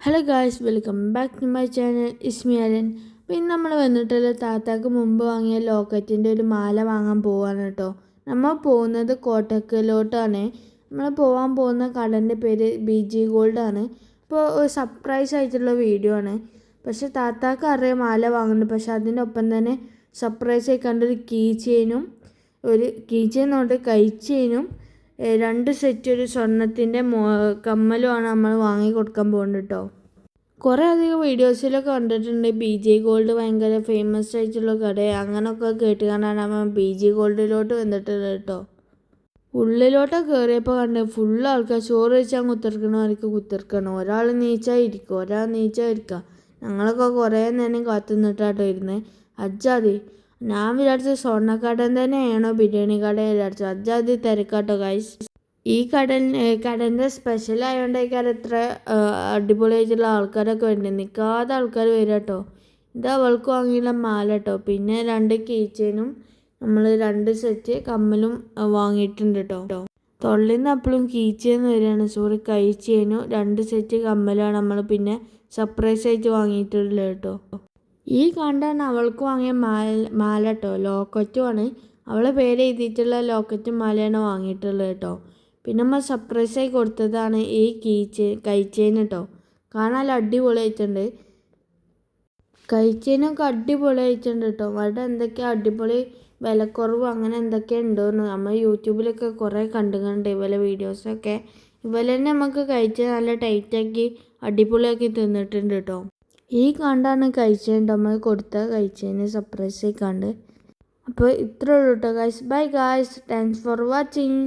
Hello guys welcome back to my channel ഇസ്മിയാരൻ പിന്നെ നമ്മൾ വന്നിട്ടുള്ള താത്താക്ക് മുമ്പ് വാങ്ങിയ ലോക്കറ്റിന്റെ ഒരു മാല വാങ്ങാൻ പോവാണ് കേട്ടോ. നമ്മൾ പോകുന്നത് കോട്ടക്കലോട്ടാണ്. നമ്മൾ പോകാൻ പോകുന്ന കടന്റെ പേര് ബി ജി ഗോൾഡ് ആണ്. ഇപ്പോൾ ഒരു സർപ്രൈസ് ആയിട്ടുള്ള വീഡിയോ ആണ്. പക്ഷെ താത്താക്ക് അറിയാം മാല വാങ്ങുന്നുണ്ട് പക്ഷെ ഒപ്പം തന്നെ സർപ്രൈസ് ആയി കണ്ടൊരു കീ ചെയിനും ഒരു കീ ചെയിൻ കൈ ചെയിനും രണ്ട് സെറ്റ് ഒരു സ്വർണത്തിന്റെ മോ കമ്മലുമാണ് നമ്മൾ വാങ്ങി കൊടുക്കാൻ പോകുന്നത് കേട്ടോ കുറേ അധികം വീഡിയോസിലൊക്കെ കണ്ടിട്ടുണ്ട്. ബി ജെ ഗോൾഡ് ഭയങ്കര ഫേമസ് ആയിട്ടുള്ള കട. അങ്ങനെയൊക്കെ കേട്ട് കണ്ടാണ് നമ്മൾ ബി ജെ ഗോൾഡിലോട്ട് വന്നിട്ടുള്ളത് കേട്ടോ ഉള്ളിലോട്ട് കയറിയപ്പോൾ കണ്ട് ഫുൾ ആൾക്കാർ ചോറ് വെച്ചാൽ കുത്തിർക്കണവർക്ക് കുത്തിർക്കണം. ഒരാൾ നീച്ചാൽ ഇരിക്കും ഒരാൾ നീച്ചാൽ ഇരിക്കുക ഞങ്ങളൊക്കെ കുറേ നേരം കാത്തു ഇരുന്നത് അജ്ജാതി ഞാൻ വിചാരിച്ച സ്വർണക്കടൻ തന്നെയാണോ ബിരിയാണി കട വിചാരിച്ചു അജാതി തിരക്കാട്ടോ ഗൈസ് ഈ കടൽ കടന്റെ സ്പെഷ്യൽ ആയതുകൊണ്ടേക്കാരം ഇത്ര അടിപൊളിയായിട്ടുള്ള ആൾക്കാരൊക്കെ വരുന്നുണ്ട് നിൽക്കാതെ ആൾക്കാർ വരിക കേട്ടോ ഇത് അവൾക്ക് വാങ്ങിയുള്ള മാല കേട്ടോ പിന്നെ രണ്ട് കീച്ചേനും നമ്മൾ രണ്ട് സെറ്റ് കമ്മലും വാങ്ങിയിട്ടുണ്ട് കേട്ടോ തൊള്ളിൽ നിന്ന് അപ്പോഴും കീച്ചേന്ന് വരികയാണ് സോറി കഴിച്ചേനും രണ്ട് സെറ്റ് കമ്മലാണ് നമ്മൾ പിന്നെ സർപ്രൈസ് ആയിട്ട് വാങ്ങിയിട്ടുള്ളത് കേട്ടോ ഈ കണ്ടാണ് അവൾക്ക് വാങ്ങിയ മാല മാല കേട്ടോ ലോക്കറ്റുമാണ് അവളെ പേര് എഴുതിയിട്ടുള്ള ലോക്കറ്റും മാലയാണ് വാങ്ങിയിട്ടുള്ളത് കേട്ടോ. പിന്നെ നമ്മൾ സർപ്രൈസായി കൊടുത്തതാണ് ഈ കീച്ചെ കൈച്ചേൻ കേട്ടോ. കാണാൻ അടിപൊളിയായിട്ടുണ്ട് അടിപൊളി അടിപൊളിയായിട്ടുണ്ട് കേട്ടോ. അവിടെ എന്തൊക്കെ അടിപൊളി വിലക്കുറവ് അങ്ങനെ എന്തൊക്കെ ഉണ്ടോയെന്ന് നമ്മൾ യൂട്യൂബിലൊക്കെ കുറേ കണ്ടു കണ്ട് ഇവലെ വീഡിയോസൊക്കെ ഇവലെ തന്നെ നമുക്ക് കഴിച്ച് നല്ല ടൈറ്റാക്കി അടിപൊളിയാക്കി തിന്നിട്ടുണ്ട് കേട്ടോ. ഈ കണ്ടാണ് കഴിച്ചതിന്റെ നമ്മൾ കൊടുത്ത കഴിച്ചതിന് സർപ്രൈസ് കണ്ട്. അപ്പോൾ ഇത്രേ ഉള്ളൂ കേട്ടോ guys bye guys thanks for watching